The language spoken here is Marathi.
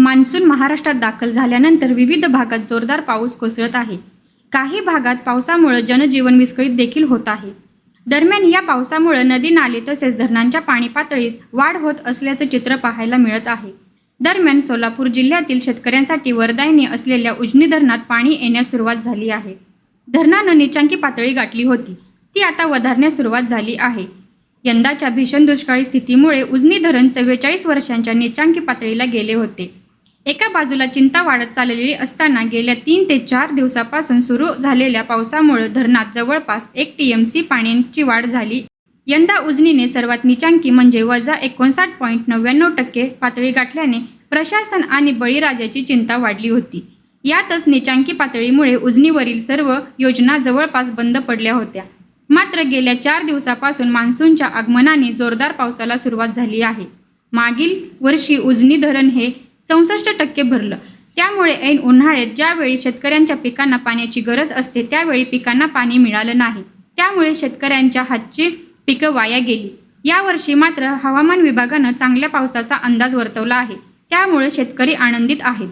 मान्सून महाराष्ट्रात दाखल झाल्यानंतर विविध भागात जोरदार पाऊस कोसळत आहे. काही भागात पावसामुळे जनजीवन विस्कळीत देखील होत आहे. दरम्यान या पावसामुळे नदी नाले तसेच धरणांच्या पाणी पातळीत वाढ होत असल्याचं चित्र पाहायला मिळत आहे. दरम्यान सोलापूर जिल्ह्यातील शेतकऱ्यांसाठी वरदायनी असलेल्या उजनी धरणात पाणी येण्यास सुरुवात झाली आहे. धरणानं निचांकी पातळी गाठली होती. ती आता वधारण्यास सुरुवात झाली आहे. यंदाच्या भीषण दुष्काळी स्थितीमुळे उजनी धरण चव्वेचाळीस वर्षांच्या निचांकी पातळीला गेले होते. एका बाजूला चिंता वाढत चाललेली असताना गेल्या तीन ते चार दिवसापासून सुरू झालेल्या पावसामुळे धरणात जवळपास एक टी एम सी पाण्याची वाढ झाली. यंदा उजनीने सर्वात निचांकी म्हणजे वजा एकोणसाठ पॉईंट नव्याण्णव टक्के पातळी गाठल्याने प्रशासन आणि बळीराजाची चिंता वाढली होती. यातच निचांकी पातळीमुळे उजनीवरील सर्व योजना जवळपास बंद पडल्या होत्या. मात्र गेल्या चार दिवसापासून मान्सूनच्या आगमनाने जोरदार पावसाला सुरुवात झाली आहे. मागील वर्षी उजनी धरण हे चौसष्ट टक्के भरलं. त्यामुळे ऐन उन्हाळ्यात ज्यावेळी शेतकऱ्यांच्या पिकांना पाण्याची गरज असते त्यावेळी पिकांना पाणी मिळालं नाही. त्यामुळे शेतकऱ्यांच्या हातची पिकं वाया गेली. यावर्षी मात्र हवामान विभागानं चांगल्या पावसाचा अंदाज वर्तवला आहे. त्यामुळे शेतकरी आनंदित आहेत.